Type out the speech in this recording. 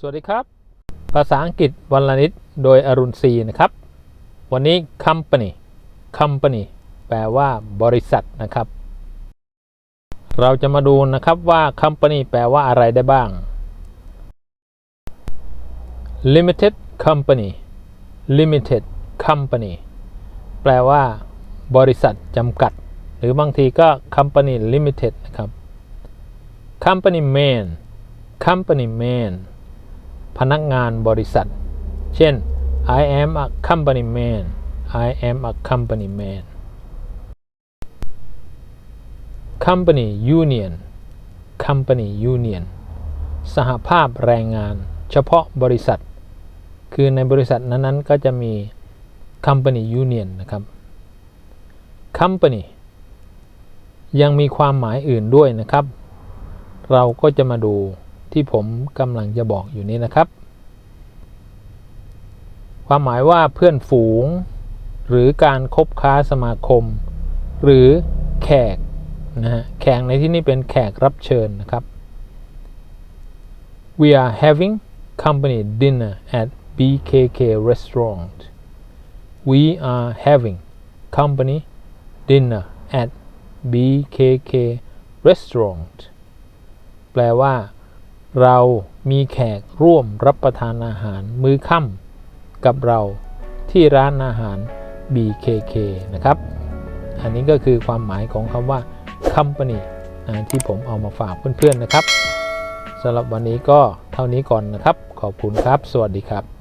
สวัสดีครับ ภาษาอังกฤษวันละนิดโดยอรุณศรีนะครับ วันนี้ company company แปลว่าบริษัทนะครับ เราจะมาดูนะครับว่า company แปลว่าอะไรได้บ้าง limited company limited company แปลว่า บริษัทจำกัด หรือบางทีก็ company limited นะครับ company man company man พนักงานบริษัท เช่น I am a company man I am a company man company union company union สหภาพแรงงาน เฉพาะบริษัท คือในบริษัทนั้นๆ ก็จะมี company union นะครับ company ยังมีความหมายอื่นด้วยนะครับ เราก็จะมาดู ที่ผมกำลังจะบอกอยู่นี้นะครับ ความหมายว่าเพื่อนฝูง หรือการคบค้าสมาคม หรือแขกนะฮะแขกในที่นี้เป็นแขกรับเชิญนะครับ We are having company dinner at BKK restaurant We are having company dinner at BKK restaurant แปลว่า เรามีแขกร่วมรับประทานอาหารมื้อค่ำกับเราที่ร้านอาหาร BKK นะครับ อันนี้ก็คือความหมายของคำว่า company ที่ผมเอามาฝากเพื่อนๆนะครับสำหรับวันนี้ก็เท่านี้ก่อนนะครับ ขอบคุณครับ สวัสดีครับ